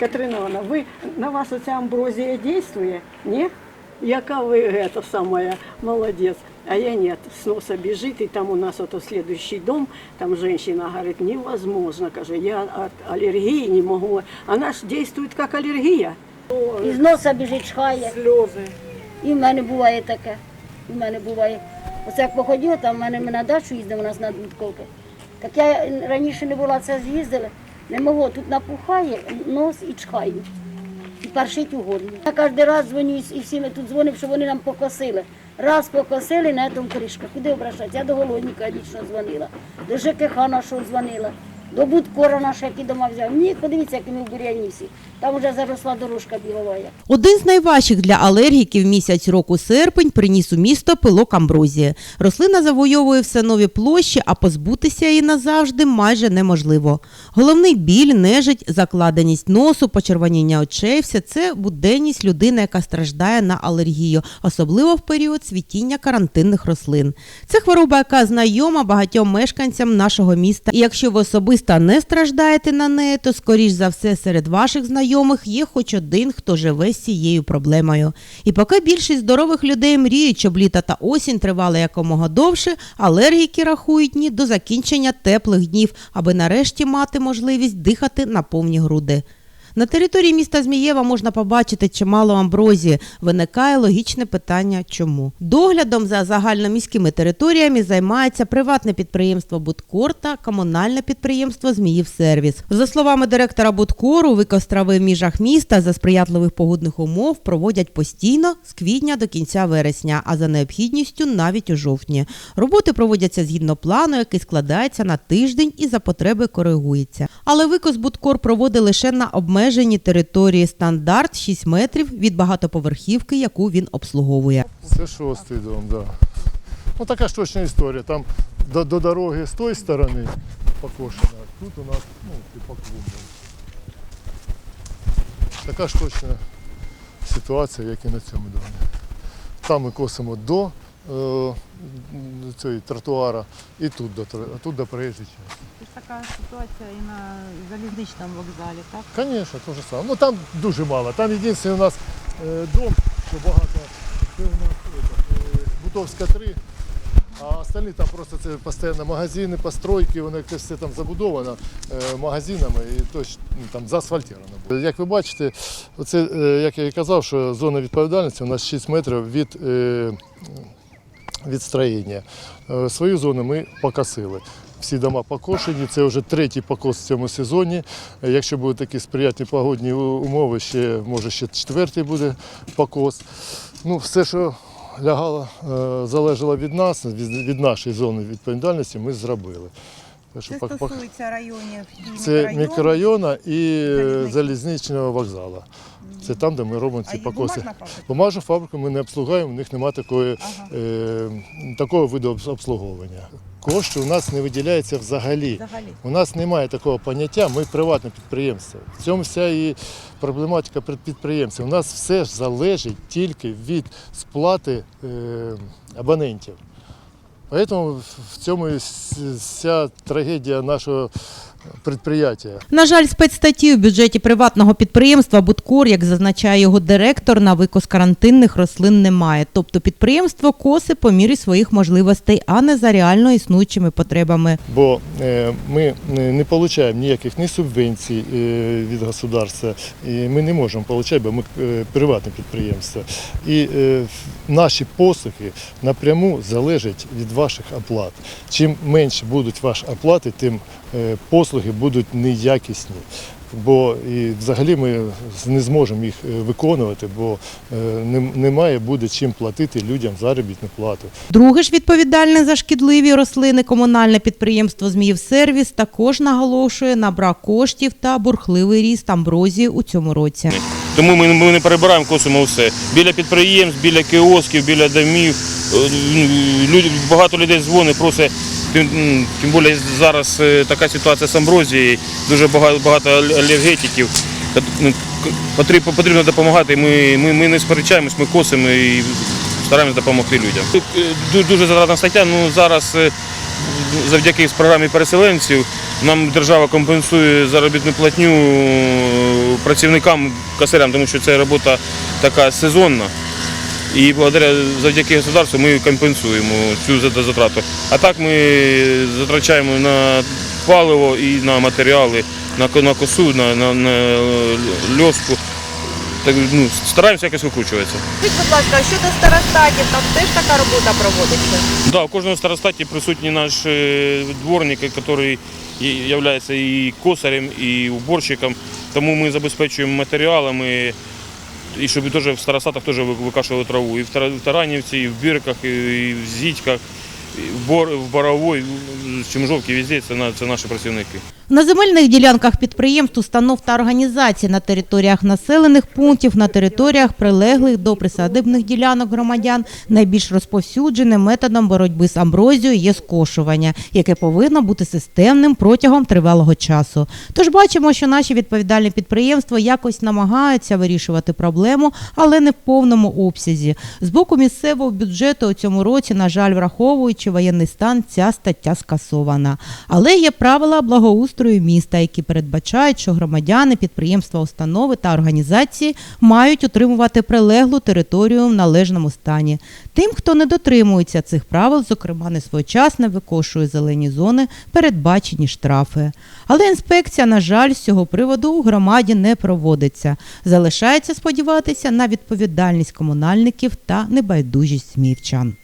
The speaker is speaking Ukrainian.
Катерина Івановна, ви на вас оця амброзія дійствує? Ні? Яка ви это самая молодець? А я нет, с носа бежит, и там у нас вот следующий дом, там женщина говорит, невозможно, каже, я от аллергии не могу. Она ж действует как аллергия. Із носа біжить чхає. Слезы. І в мене буває таке. І в мене буває. Оце як походила, там в мене ми на дачу їздив у нас на Дудковки. Так я раніше не була це з'їздила, не могло. Тут напухає нос і чхаю. І паршить у горлі. Я кожен раз дзвоню і- всі ми тут дзвонимо, щоб вони нам покосили. Раз покосили, на тому кришка. Куди обращатися? Я до голодника лічно дзвонила, до ЖКХ нашого дзвонила, до будкора нашого, який дома взяв. Ні, подивіться, як ми в бур'яні всі. Там вже заросла дорожка біловая. Один з найважчих для алергіків місяць року серпень приніс у місто пилок амброзії. Рослина завойовує все нові площі, а позбутися її назавжди майже неможливо. Головний біль, нежить, закладеність носу, почервоніння очей все це буденність людини, яка страждає на алергію, особливо в період цвітіння карантинних рослин. Це хвороба, яка знайома багатьом мешканцям нашого міста. І якщо ви особисто не страждаєте на неї, то скоріш за все серед ваших знайомих є хоч один, хто живе з цією проблемою. І поки більшість здорових людей мріють, щоб літа та осінь тривали якомога довше, алергіки рахують дні до закінчення теплих днів, аби нарешті мати можливість дихати на повні груди. На території міста Змієва можна побачити чимало амброзії. Виникає логічне питання, чому доглядом за загальноміськими територіями займається приватне підприємство Будкор та комунальне підприємство Зміївсервіс. За словами директора Будкору, викострави в міжах міста за сприятливих погодних умов проводять постійно з квітня до кінця вересня, а за необхідністю навіть у жовтні. Роботи проводяться згідно плану, який складається на тиждень і за потреби коригується. Але викос Будкор проводить лише на обмеженій території стандарт 6 метрів від багатоповерхівки, яку він обслуговує. Це шостий дом, так. Да. Ну така ж точна історія. Там до, до дороги з тої сторони покошена, а тут у нас ну, типу клуб. Така ж точна ситуація, як і на цьому домі. Там ми косимо до е, цієї тротуара і тут до, тут до проїжджої частини. Така ситуація і на залізничному вокзалі, так? Звісно, те ж саме. Ну там дуже мало. Там єдиний у нас е, дом, що багато, е, Бутовська 3, а остальні там просто це постійно магазини, постройки, воно якось все там забудовано е, магазинами і точ, ну, там заасфальтовано. Як ви бачите, оце, як я і казав, що зона відповідальності у нас 6 метрів від. Від строєння. Свою зону ми покосили. Всі дома покошені, це вже третій покос в цьому сезоні. Якщо будуть такі сприятні погодні умови, ще може ще четвертий буде покос. Ну, все, що лягало, е, залежало від нас, від, нашої зони відповідальності, ми зробили. Це стосується районів і Це мікрорайона і Залізничного. вокзалу. Це там, де ми робимо ці і покоси. Бумажну фабрику ми не обслуговуємо, у них немає такої, Ага. е, такого виду обслуговування. Кошти у нас не виділяються взагалі. Взагалі. У нас немає такого поняття, ми приватне підприємство. В цьому вся і проблематика під- підприємців. У нас все ж залежить тільки від сплати е, абонентів. Тому в цьому вся трагедія нашого підприємства. На жаль, спецстатті в бюджеті приватного підприємства Будкор, як зазначає його директор, на викос карантинних рослин немає. Тобто підприємство коси по мірі своїх можливостей, а не за реально існуючими потребами. бо е, ми не не отримуємо ніяких ні субвенцій е, від государства, і ми не можемо отримати, бо ми е, приватне підприємство. І е, наші послуги напряму залежать від ваших оплат. Чим менше будуть ваші оплати, тим е, послуги будуть неякісні. Бо і взагалі ми не зможемо їх е, виконувати, бо е, немає буде чим платити людям заробітну плату. Друге ж відповідальне за шкідливі рослини комунальне підприємство Зміївсервіс також наголошує на брак коштів та бурхливий ріст амброзії у цьому році. Тому ми, ми не перебираємо, косимо все. Біля підприємств, біля кіосків, біля домів. Е, Люди, багато людей дзвонить, просить, тим, більше зараз е, така ситуація з амброзією, дуже багато, багато алергетиків. Ну, потрібно, допомагати. Ми, ми, ми не сперечаємось, ми косимо і стараємось допомогти людям. Е, Дуже затратна стаття, ну зараз завдяки програмі переселенців нам держава компенсує заробітну платню е, працівникам касирям, тому що це робота така сезонна. І завдяки государству ми компенсуємо цю затрату. А так ми затрачаємо на паливо і на матеріали, на, ко- на косу, на, на, на льоску. Так, ну, стараємося якось викручуватися. Скажіть, будь ласка, а щодо старостатів, там теж така робота проводиться? Да, у кожного старостаті присутній наш е, дворник, який є і косарем, і уборщиком. Тому ми забезпечуємо матеріалами, і щоб теж в старостатах теж викашували траву. І в Таранівці, і в Бірках, і в Зітьках, і в, Бор, в Боровой, в Чемжовці, везде це, це наші працівники. На земельних ділянках підприємств, установ та організацій на територіях населених пунктів, на територіях прилеглих до присадибних ділянок громадян найбільш розповсюдженим методом боротьби з амброзією є скошування, яке повинно бути системним протягом тривалого часу. Тож бачимо, що наші відповідальні підприємства якось намагаються вирішувати проблему, але не в повному обсязі. З боку місцевого бюджету у цьому році, на жаль, враховуючи воєнний стан, ця стаття скасована. Але є правила благоустрою міста, які передбачають, що громадяни, підприємства, установи та організації мають утримувати прилеглу територію в належному стані. Тим, хто не дотримується цих правил, зокрема несвоєчасно викошує зелені зони, передбачені штрафи. Але інспекція, на жаль, з цього приводу у громаді не проводиться. Залишається сподіватися на відповідальність комунальників та небайдужість смівчан.